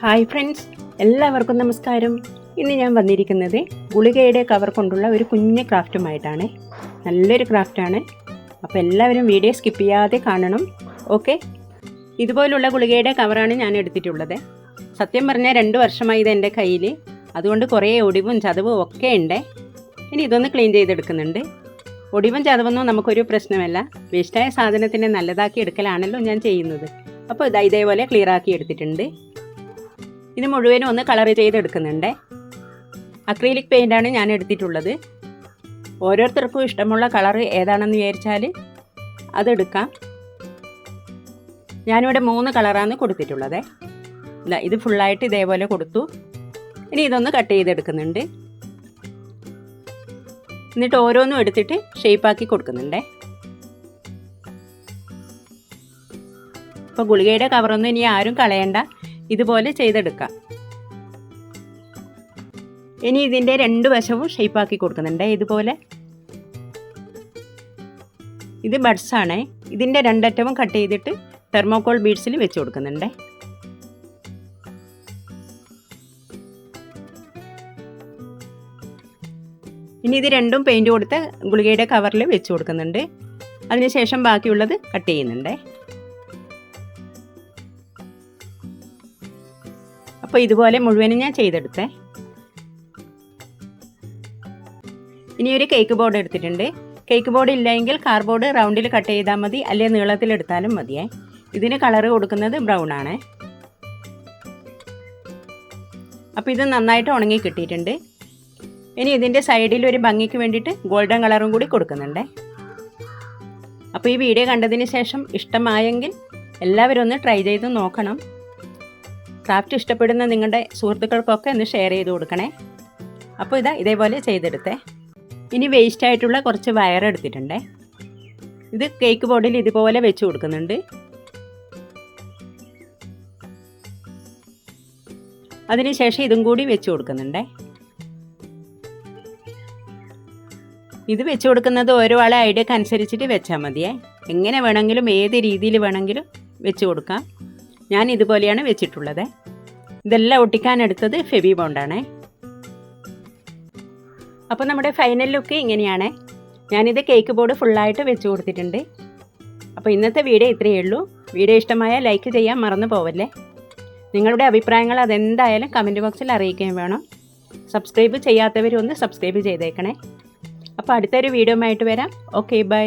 Hi friends എല്ലാവർക്കും നമസ്കാരം. ഇന്ന് ഞാൻ വന്നിരിക്കുന്നത് ഗുളികയുടെ കവർ കൊണ്ടുള്ള ഒരു കുഞ്ഞ് ക്രാഫ്റ്റുമായിട്ടാണ് നല്ലൊരു ക്രാഫ്റ്റാണ് അപ്പോൾ എല്ലാവരും വീഡിയോ സ്കിപ്പ് ചെയ്യാതെ കാണണം. ഓക്കെ ഇതുപോലുള്ള ഗുളികയുടെ കവറാണ് ഞാൻ എടുത്തിട്ടുള്ളത്. സത്യം പറഞ്ഞാൽ രണ്ട് വർഷമായി ഇത് എന്റെ കയ്യിൽ അതുകൊണ്ട് കുറേ ഒടിവും ചതവും ഒക്കെ ഉണ്ട്. ഇനി ഇതൊന്ന് ക്ലീൻ ചെയ്തെടുക്കുന്നുണ്ട്. ഒടിവും ചതവൊന്നും നമുക്കൊരു പ്രശ്നമല്ല. വേസ്റ്റായ സാധനത്തിനെ നല്ലതാക്കി എടുക്കലാണല്ലോ ഞാൻ ചെയ്യുന്നത്. അപ്പോൾ ഇതാ ഇതേപോലെ ക്ലിയർ ആക്കി എടുത്തിട്ടുണ്ട്. ഇത് മുഴുവനും ഒന്ന് കളർ ചെയ്തെടുക്കുന്നുണ്ട്. അക്രീലിക് പെയിന്റാണ് ഞാൻ എടുത്തിട്ടുള്ളത്. ഓരോരുത്തർക്കും ഇഷ്ടമുള്ള കളർ ഏതാണെന്ന് വിചാരിച്ചാൽ അതെടുക്കാം. ഞാനിവിടെ മൂന്ന് കളറാണ് കൊടുത്തിട്ടുള്ളത്. ഇതാ ഫുള്ളായിട്ട് ഇതേപോലെ കൊടുത്തു. ഇനി ഇതൊന്ന് കട്ട് ചെയ്തെടുക്കുന്നുണ്ട്. എന്നിട്ട് ഓരോന്നും എടുത്തിട്ട് ഷേപ്പാക്കി കൊടുക്കുന്നുണ്ടേ. അപ്പോൾ ഗുളികയുടെ കവറൊന്നും ഇനി ആരും കളയണ്ട. ഇതുപോലെ ചെയ്തെടുക്കാം. ഇനി ഇതിന്റെ രണ്ട് വശവും ഷേപ്പാക്കി കൊടുക്കുന്നുണ്ട്. ഇതുപോലെ. ഇത് ബഡ്സ് ആണേ. ഇതിന്റെ രണ്ടറ്റവും കട്ട് ചെയ്തിട്ട് തെർമോക്കോൾ ബീഡ്സിൽ വെച്ച് കൊടുക്കുന്നുണ്ട്. ഇനി ഇത് രണ്ടും പെയിന്റ് കൊടുത്ത് ഗുളികയുടെ കവറിൽ വെച്ച് കൊടുക്കുന്നുണ്ട്. അതിനുശേഷം ബാക്കിയുള്ളത് കട്ട് ചെയ്യുന്നുണ്ട്. അപ്പോൾ ഇതുപോലെ മുഴുവനും ഞാൻ ചെയ്തെടുത്തേ. ഇനി ഒരു കേക്ക് ബോർഡ് എടുത്തിട്ടുണ്ട്. കേക്ക് ബോർഡ് ഇല്ലെങ്കിൽ കാർബോർഡ് റൗണ്ടിൽ കട്ട് ചെയ്താൽ മതി. അല്ലെങ്കിൽ നീളത്തിൽ എടുത്താലും മതിയേ. ഇതിന് കളറ് കൊടുക്കുന്നത് ബ്രൗൺ ആണ്. അപ്പോൾ ഇത് നന്നായിട്ട് ഉണങ്ങി കിട്ടിയിട്ടുണ്ട്. ഇനി ഇതിന്റെ സൈഡിൽ ഒരു ഭംഗിക്ക് വേണ്ടിയിട്ട് ഗോൾഡൻ കളറും കൂടി കൊടുക്കുന്നുണ്ട്. അപ്പോൾ ഈ വീഡിയോ കണ്ടതിന് ശേഷം ഇഷ്ടമായെങ്കിൽ എല്ലാവരും ഒന്ന് ട്രൈ ചെയ്ത് നോക്കണം. ക്രാഫ്റ്റ് ഇഷ്ടപ്പെടുന്ന നിങ്ങളുടെ സുഹൃത്തുക്കൾക്കൊക്കെ ഒന്ന് ഷെയർ ചെയ്ത് കൊടുക്കണേ. അപ്പോൾ ഇതാ ഇതേപോലെ ചെയ്തെടുത്തേ. ഇനി വേസ്റ്റ് ആയിട്ടുള്ള കുറച്ച് വയർ എടുത്തിട്ടുണ്ടേ. ഇത് കേക്ക് ബോർഡിൽ ഇതുപോലെ വെച്ച് കൊടുക്കുന്നുണ്ട്. അതിനുശേഷം ഇതും കൂടി വെച്ച് കൊടുക്കുന്നുണ്ടേ. ഇത് വെച്ച് കൊടുക്കുന്നത് ഓരോ ആളെ ഐഡിയക്ക് അനുസരിച്ചിട്ട് വെച്ചാൽ മതിയേ. എങ്ങനെ വേണമെങ്കിലും ഏത് രീതിയിൽ വേണമെങ്കിലും വെച്ച് കൊടുക്കാം. ഞാൻ ഇതുപോലെയാണ് വെച്ചിട്ടുള്ളത്. ഇതെല്ലാം ഒട്ടിക്കാനെടുത്തത് ഫെബി ബോണ്ടാണ് അപ്പോൾ നമ്മുടെ ഫൈനൽ ലുക്ക് ഇങ്ങനെയാണ്. ഞാനിത് കേക്ക് ബോർഡ് ഫുള്ളായിട്ട് വെച്ച് കൊടുത്തിട്ടുണ്ട്. അപ്പോൾ ഇന്നത്തെ വീഡിയോ ഇത്രയേ ഉള്ളൂ. വീഡിയോ ഇഷ്ടമായ ലൈക്ക് ചെയ്യാൻ മറന്നു പോവല്ലേ? നിങ്ങളുടെ അഭിപ്രായങ്ങൾ അതെന്തായാലും കമന്റ് ബോക്സിൽ അറിയിക്കുകയും വേണം. സബ്സ്ക്രൈബ് ചെയ്യാത്തവരൊന്ന് സബ്സ്ക്രൈബ് ചെയ്തേക്കണേ. അപ്പോൾ അടുത്തൊരു വീഡിയോ ആയിട്ട് വരാം. Okay bye.